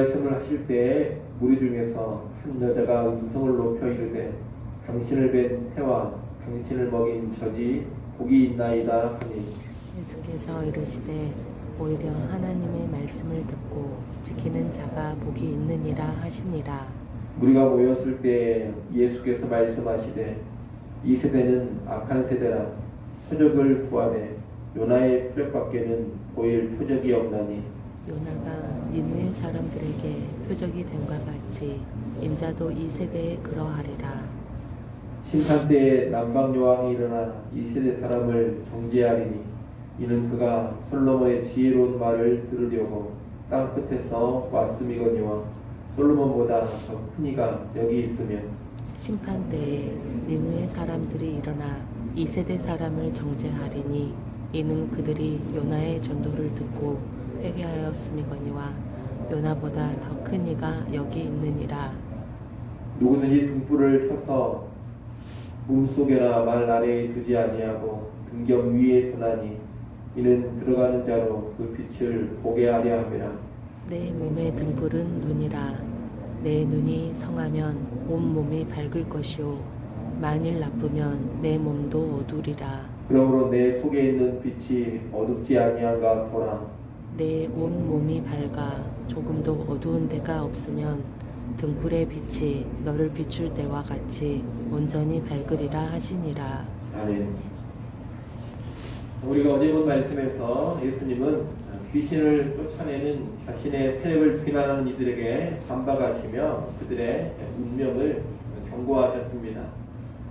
말씀을 하실 때 무리 중에서 한 여자가 음성을 높여 이르되 당신을 뵌 태와 당신을 먹인 젖이 복이 있나이다 하니. 예수께서 이르시되 오히려 하나님의 말씀을 듣고 지키는 자가 복이 있느니라 하시니라. 우리가 모였을 때 예수께서 말씀하시되 이 세대는 악한 세대라. 표적을 구하되 요나의 표적밖에는 보일 표적이 없나니 요나가 니느웨 사람들에게 표적이 된과 같이 인자도 이 세대에 그러하리라. 심판 때에 남방 여왕이 일어나 이 세대 사람을 정죄하리니 이는 그가 솔로몬의 지혜로운 말을 들으려고 땅 끝에서 왔음이거니와 솔로몬보다 더 큰 이가 여기 있으며 심판 때에 니느웨 사람들이 일어나 이 세대 사람을 정죄하리니 이는 그들이 요나의 전도를 듣고 회개하였음이거니와 요나보다 더 큰 이가 여기 있느니라. 누구든지 등불을 켜서 몸속에나 말 아래에 두지 아니하고 등경 위에 두나니 이는 들어가는 자로 그 빛을 보게 하려 함이라. 내 몸의 등불은 눈이라. 내 눈이 성하면 온 몸이 밝을 것이요. 만일 나쁘면 내 몸도 어두리라. 그러므로 내 속에 있는 빛이 어둡지 아니한가 보라 내 온 몸이 밝아 조금도 어두운 데가 없으면 등불의 빛이 너를 비출 때와 같이 온전히 밝으리라 하시니라 아멘. 우리가 어제 본 말씀에서 예수님은 귀신을 쫓아내는 자신의 세력을 비난하는 이들에게 반박하시며 그들의 운명을 경고하셨습니다.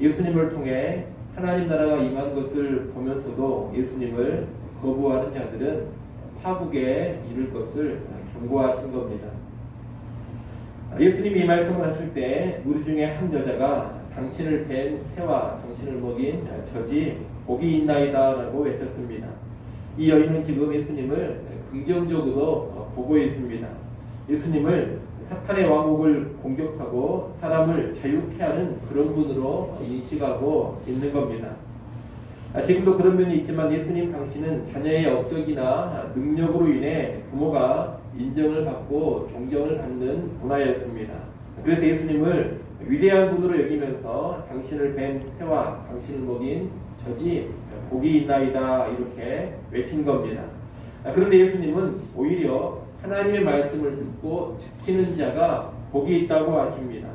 예수님을 통해 하나님 나라가 임한 것을 보면서도 예수님을 거부하는 자들은 파국에 이를 것을 경고하신 겁니다. 예수님이 이 말씀을 하실 때 우리 중에 한 여자가 당신을 뵌 태와 당신을 먹인 젖이 복이 있나이다 라고 외쳤습니다. 이 여인은 지금 예수님을 긍정적으로 보고 있습니다. 예수님을 사탄의 왕국을 공격하고 사람을 자유케 하는 그런 분으로 인식하고 있는 겁니다. 아, 지금도 그런 면이 있지만 예수님 당신은 자녀의 업적이나 능력으로 인해 부모가 인정을 받고 존경을 받는 문화였습니다. 그래서 예수님을 위대한 분으로 여기면서 당신을 뵌 태와 당신을 먹인 젖이 복이 있나이다 이렇게 외친 겁니다. 아, 그런데 예수님은 오히려 하나님의 말씀을 듣고 지키는 자가 복이 있다고 하십니다.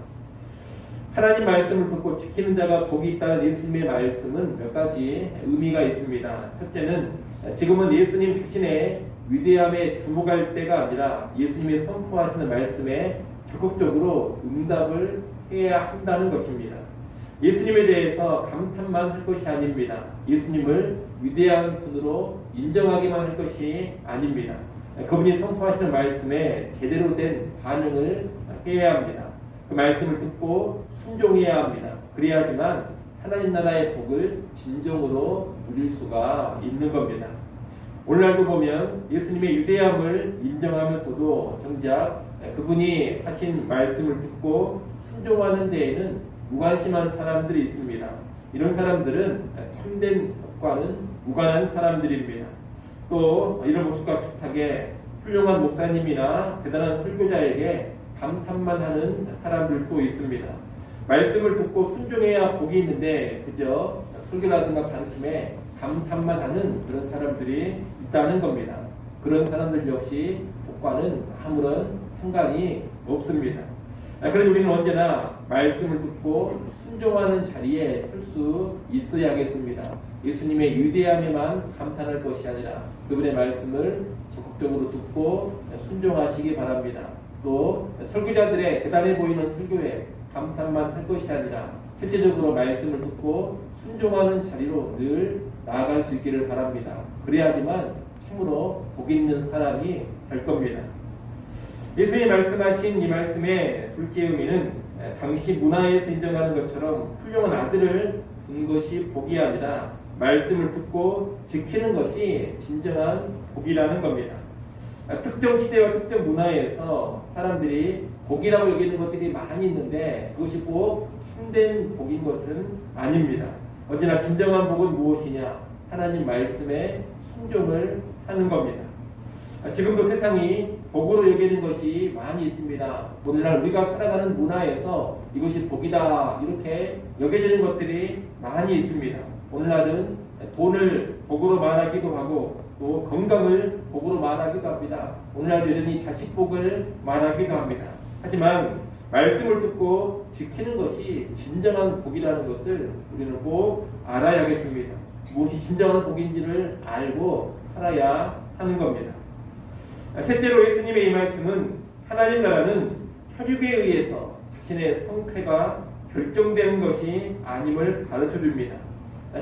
하나님 말씀을 듣고 지키는 자가 복이 있다는 예수님의 말씀은 몇 가지 의미가 있습니다. 첫째는 지금은 예수님 자신의 위대함에 주목할 때가 아니라 예수님이 선포하시는 말씀에 적극적으로 응답을 해야 한다는 것입니다. 예수님에 대해서 감탄만 할 것이 아닙니다. 예수님을 위대한 분으로 인정하기만 할 것이 아닙니다. 그분이 선포하시는 말씀에 제대로 된 반응을 해야 합니다. 그 말씀을 듣고 순종해야 합니다. 그래야지만 하나님 나라의 복을 진정으로 누릴 수가 있는 겁니다. 오늘날도 보면 예수님의 위대함을 인정하면서도 정작 그분이 하신 말씀을 듣고 순종하는 데에는 무관심한 사람들이 있습니다. 이런 사람들은 참된 복과는 무관한 사람들입니다. 또 이런 모습과 비슷하게 훌륭한 목사님이나 대단한 설교자에게 감탄만 하는 사람들도 있습니다. 말씀을 듣고 순종해야 복이 있는데 그저 설교라든가 가르침에 감탄만 하는 그런 사람들이 있다는 겁니다. 그런 사람들 역시 복과는 아무런 상관이 없습니다. 아, 그래서 우리는 언제나 말씀을 듣고 순종하는 자리에 설 수 있어야겠습니다. 예수님의 위대함에만 감탄할 것이 아니라 그분의 말씀을 적극적으로 듣고 순종하시기 바랍니다. 또 설교자들의 대단해 보이는 설교에 감탄만 할 것이 아니라 실제적으로 말씀을 듣고 순종하는 자리로 늘 나아갈 수 있기를 바랍니다. 그래야지만 참으로 복 있는 사람이 될 겁니다. 예수님이 말씀하신 이 말씀의 둘째 의미는 당시 문화에서 인정하는 것처럼 훌륭한 아들을 둔 것이 복이 아니라 말씀을 듣고 지키는 것이 진정한 복이라는 겁니다. 특정 시대와 특정 문화에서 사람들이 복이라고 여기는 것들이 많이 있는데 그것이 꼭 참된 복인 것은 아닙니다. 언제나 진정한 복은 무엇이냐? 하나님 말씀에 순종을 하는 겁니다. 지금도 세상이 복으로 여기는 것이 많이 있습니다. 오늘날 우리가 살아가는 문화에서 이것이 복이다 이렇게 여겨지는 것들이 많이 있습니다. 오늘날은 돈을 복으로 말하기도 하고 또 건강을 복으로 말하기도 합니다. 오늘날 여전히 자식 복을 말하기도 합니다. 하지만 말씀을 듣고 지키는 것이 진정한 복이라는 것을 우리는 꼭 알아야겠습니다. 무엇이 진정한 복인지를 알고 살아야 하는 겁니다. 셋째로 예수님의 이 말씀은 하나님 나라는 혈육에 의해서 자신의 성패가 결정되는 것이 아님을 가르쳐 줍니다.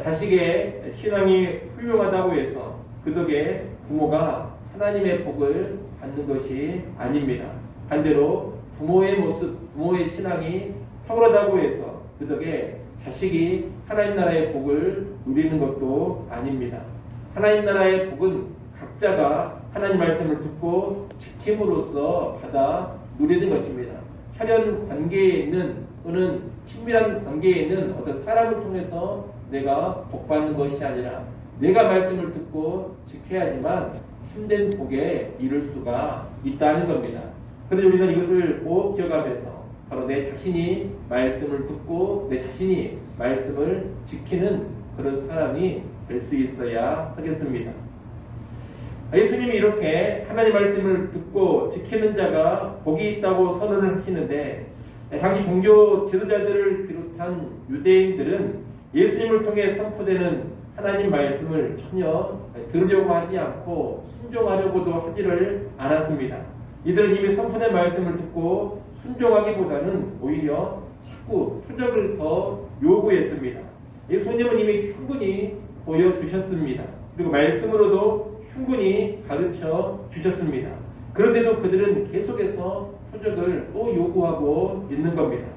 자식의 신앙이 훌륭하다고 해서 그 덕에 부모가 하나님의 복을 받는 것이 아닙니다. 반대로 부모의 모습, 부모의 신앙이 탁월하다고 해서 그 덕에 자식이 하나님 나라의 복을 누리는 것도 아닙니다. 하나님 나라의 복은 각자가 하나님 말씀을 듣고 지킴으로써 받아 누리는 것입니다. 혈연 관계에 있는 또는 친밀한 관계에 있는 어떤 사람을 통해서 내가 복받는 것이 아니라 내가 말씀을 듣고 지켜야지만 힘든 복에 이를 수가 있다는 겁니다. 그런데 우리는 이것을 꼭 기억하면서 바로 내 자신이 말씀을 듣고 내 자신이 말씀을 지키는 그런 사람이 될 수 있어야 하겠습니다. 예수님이 이렇게 하나님 말씀을 듣고 지키는 자가 복이 있다고 선언을 하시는데 당시 종교 지도자들을 비롯한 유대인들은 예수님을 통해 선포되는 하나님 말씀을 전혀 들으려고 하지 않고 순종하려고도 하지를 않았습니다. 이들은 이미 선포된 말씀을 듣고 순종하기보다는 오히려 자꾸 표적을 더 요구했습니다. 예수님은 이미 충분히 보여주셨습니다. 그리고 말씀으로도 충분히 가르쳐 주셨습니다. 그런데도 그들은 계속해서 표적을 또 요구하고 있는 겁니다.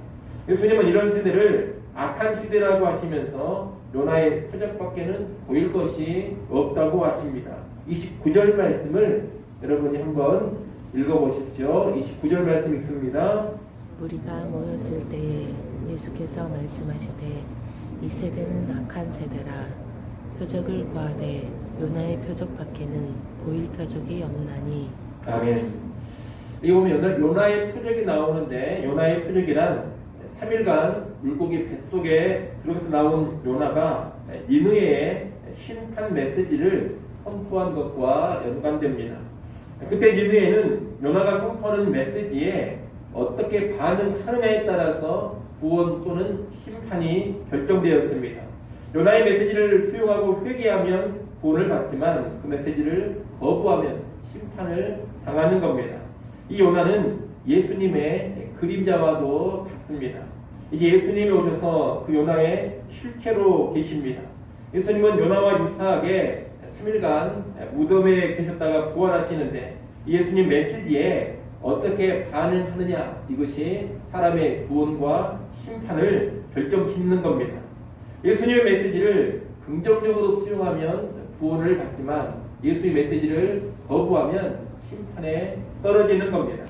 예수님은 이런 세대를 악한 시대라고 하시면서 요나의 표적밖에는 보일 것이 없다고 하십니다. 29절 말씀을 여러분이 한번 읽어보십시오. 29절 말씀 읽습니다. 우리가 모였을 때에 예수께서 말씀하시되 이 세대는 악한 세대라 표적을 구하되 요나의 표적 밖에는 보일 표적이 없나니 아멘. 여기 보면 요나 의 표적이 나오는데 요나의 표적이란 3일간 물고기 뱃속에 들어가서 나온 요나가 니느웨의 심판 메시지를 선포한 것과 연관됩니다. 그때 니느웨는 요나가 선포하는 메시지에 어떻게 반응하느냐에 따라서 구원 또는 심판이 결정되었습니다. 요나의 메시지를 수용하고 회개하면 구원을 받지만 그 메시지를 거부하면 심판을 당하는 겁니다. 이 요나는 예수님의 그림자와도 같습니다. 이게 예수님이 오셔서 그 요나의 실체로 계십니다. 예수님은 요나와 유사하게 3일간 무덤에 계셨다가 부활하시는데 예수님 메시지에 어떻게 반응하느냐 이것이 사람의 구원과 심판을 결정짓는 겁니다. 예수님의 메시지를 긍정적으로 수용하면 구원을 받지만 예수의 메시지를 거부하면 심판에 떨어지는 겁니다.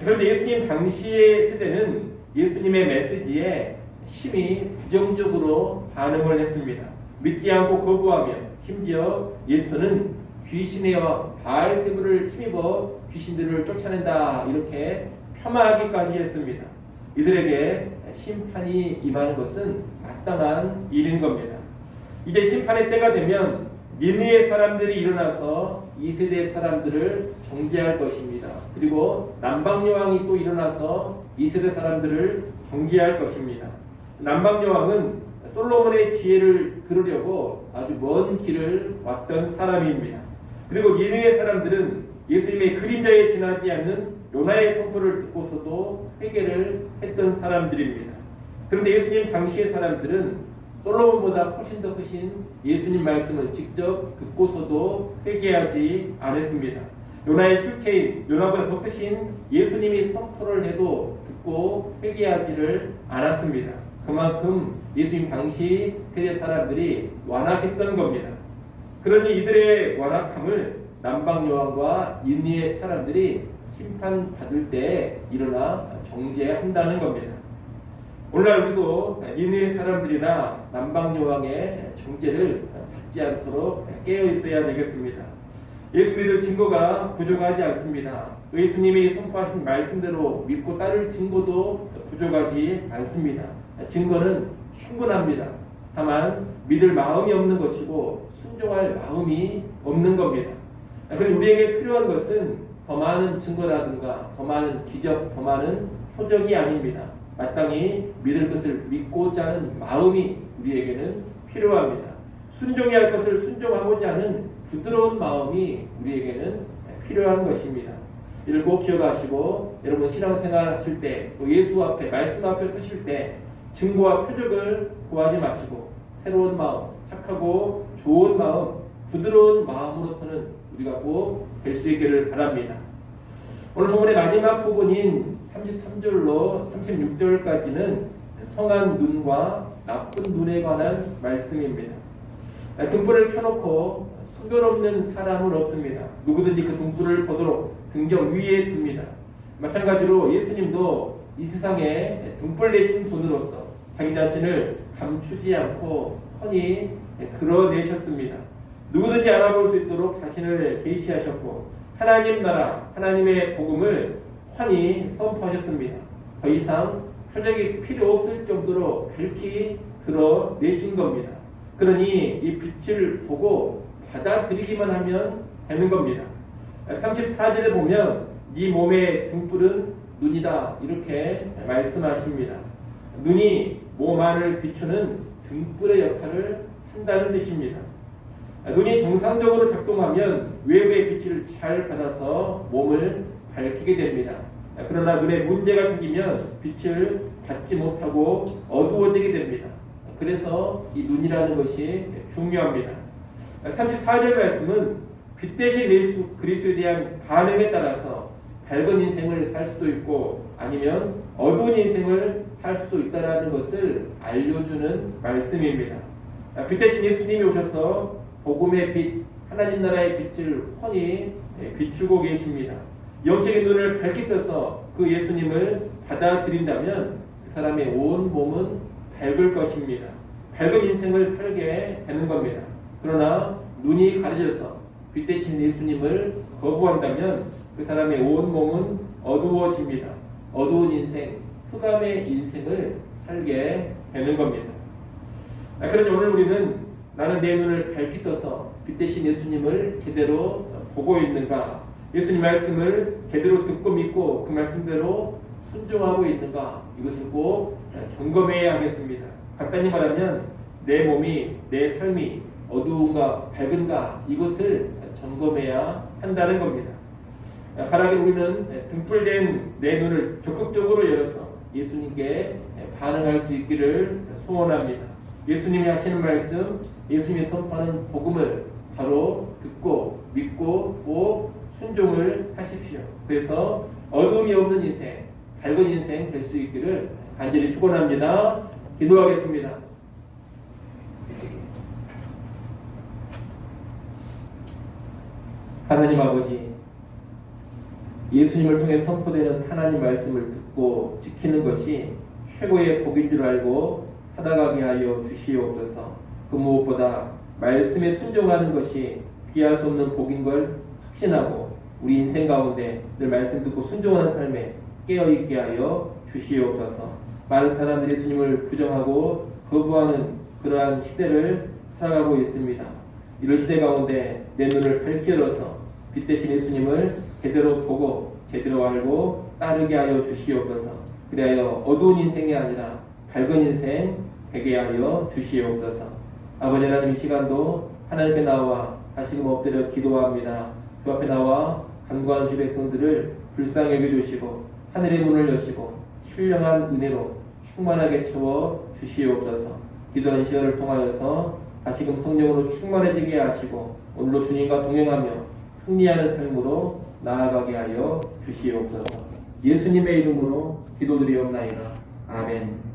그런데 예수님 당시의 세대는 예수님의 메시지에 심히 부정적으로 반응을 했습니다. 믿지 않고 거부하며 심지어 예수는 귀신의 바알세부를 힘입어 귀신들을 쫓아낸다 이렇게 폄하하기까지 했습니다. 이들에게 심판이 임하는 것은 마땅한 일인 겁니다. 이제 심판의 때가 되면 니느의 사람들이 일어나서 이 세대 사람들을 정죄할 것입니다. 그리고 남방 여왕이 또 일어나서 이 세대 사람들을 정죄할 것입니다. 남방 여왕은 솔로몬의 지혜를 들으려고 아주 먼 길을 왔던 사람입니다. 그리고 니느의 사람들은 예수님의 그림자에 지나지 않는 요나의 선포를 듣고서도 회개를 했던 사람들입니다. 그런데 예수님 당시의 사람들은 솔로몬보다 훨씬 더 크신 예수님 말씀을 직접 듣고서도 회개하지 않았습니다. 요나의 실체인 요나보다 더 크신 예수님이 선포를 해도 듣고 회개하지를 않았습니다. 그만큼 예수님 당시 세대 사람들이 완악했던 겁니다. 그러니 이들의 완악함을 남방 여왕과 인니의 사람들이 심판 받을 때 일어나 정죄한다는 겁니다. 오늘날 우리도 니느의 사람들이나 남방 여왕의 정죄를 받지 않도록 깨어 있어야 되겠습니다. 예수 믿을 증거가 부족하지 않습니다. 예수님이 선포하신 말씀대로 믿고 따를 증거도 부족하지 않습니다. 증거는 충분합니다. 다만 믿을 마음이 없는 것이고 순종할 마음이 없는 겁니다. 그래서 우리에게 필요한 것은 더 많은 증거라든가 더 많은 기적, 더 많은 표적이 아닙니다. 마땅히 믿을 것을 믿고자 하는 마음이 우리에게는 필요합니다. 순종해야 할 것을 순종하고자 하는 부드러운 마음이 우리에게는 필요한 것입니다. 꼭 기억하시고 여러분 신앙생활 하실 때, 또 예수 앞에 말씀 앞에 서실 때 증거와 표적을 구하지 마시고 새로운 마음, 착하고 좋은 마음, 부드러운 마음으로서는 우리가 꼭 될 수 있기를 바랍니다. 오늘 본문의 마지막 부분인 33절로 36절까지는 성한 눈과 나쁜 눈에 관한 말씀입니다. 등불을 켜놓고 수변 없는 사람은 없습니다. 누구든지 그 등불을 보도록 등경 위에 둡니다. 마찬가지로 예수님도 이 세상에 등불 내신 분으로서 자기 자신을 감추지 않고 훤히 드러내셨습니다. 누구든지 알아볼 수 있도록 자신을 계시하셨고 하나님 나라, 하나님의 복음을 환히 선포하셨습니다. 더 이상 표적이 필요 없을 정도로 밝히 드러내신 겁니다. 그러니 이 빛을 보고 받아들이기만 하면 되는 겁니다. 34절에 보면 네 몸의 등불은 눈이다 이렇게 말씀하십니다. 눈이 몸 안을 비추는 등불의 역할을 한다는 뜻입니다. 눈이 정상적으로 작동하면 외부의 빛을 잘 받아서 몸을 밝히게 됩니다. 그러나 눈에 문제가 생기면 빛을 받지 못하고 어두워지게 됩니다. 그래서 이 눈이라는 것이 중요합니다. 34절 말씀은 빛 대신 예수 그리스도에 대한 반응에 따라서 밝은 인생을 살 수도 있고 아니면 어두운 인생을 살 수도 있다라는 것을 알려주는 말씀입니다. 빛 대신 예수님이 오셔서 복음의 빛, 하나님 나라의 빛을 훤히 비추고 계십니다. 영적인 눈을 밝게 떠서 그 예수님을 받아들인다면 그 사람의 온 몸은 밝을 것입니다. 밝은 인생을 살게 되는 겁니다. 그러나 눈이 가려져서 빛 대신 예수님을 거부한다면 그 사람의 온 몸은 어두워집니다. 어두운 인생, 흑암의 인생을 살게 되는 겁니다. 아, 그러니 오늘 우리는 나는 내 눈을 밝게 떠서 빛 대신 예수님을 제대로 보고 있는가? 예수님 말씀을 제대로 듣고 믿고 그 말씀대로 순종하고 있는가? 이것을 꼭 점검해야 하겠습니다. 간단히 말하면 내 몸이, 내 삶이 어두운가, 밝은가? 이것을 점검해야 한다는 겁니다. 바라기 우리는 등불된 내 눈을 적극적으로 열어서 예수님께 반응할 수 있기를 소원합니다. 예수님이 하시는 말씀, 예수님이 선포하는 복음을 바로 듣고 믿고 꼭 순종을 하십시오. 그래서 어둠이 없는 인생, 밝은 인생 될 수 있기를 간절히 축원합니다. 기도하겠습니다. 하나님 아버지, 예수님을 통해 선포되는 하나님 말씀을 듣고 지키는 것이 최고의 복인 줄 알고 살아가게 하여 주시옵소서. 그 무엇보다 말씀에 순종하는 것이 비할 수 없는 복인 걸 확신하고 우리 인생 가운데 늘 말씀 듣고 순종하는 삶에 깨어 있게 하여 주시옵소서. 많은 사람들이 예수님을 부정하고 거부하는 그러한 시대를 살아가고 있습니다. 이런 시대 가운데 내 눈을 열어서 빛 대신 예수님을 제대로 보고 제대로 알고 따르게 하여 주시옵소서. 그리하여 어두운 인생이 아니라 밝은 인생 되게 하여 주시옵소서. 아버지 하나님 이 시간도 하나님께 나와 다시금 엎드려 기도합니다. 주 앞에 나와 간구하는 주 백성들을 불쌍히 여겨주시고 하늘의 문을 여시고 신령한 은혜로 충만하게 채워 주시옵소서. 기도하는 시간을 통하여서 다시금 성령으로 충만해지게 하시고 오늘로 주님과 동행하며 승리하는 삶으로 나아가게 하여 주시옵소서. 예수님의 이름으로 기도드리옵나이다. 아멘.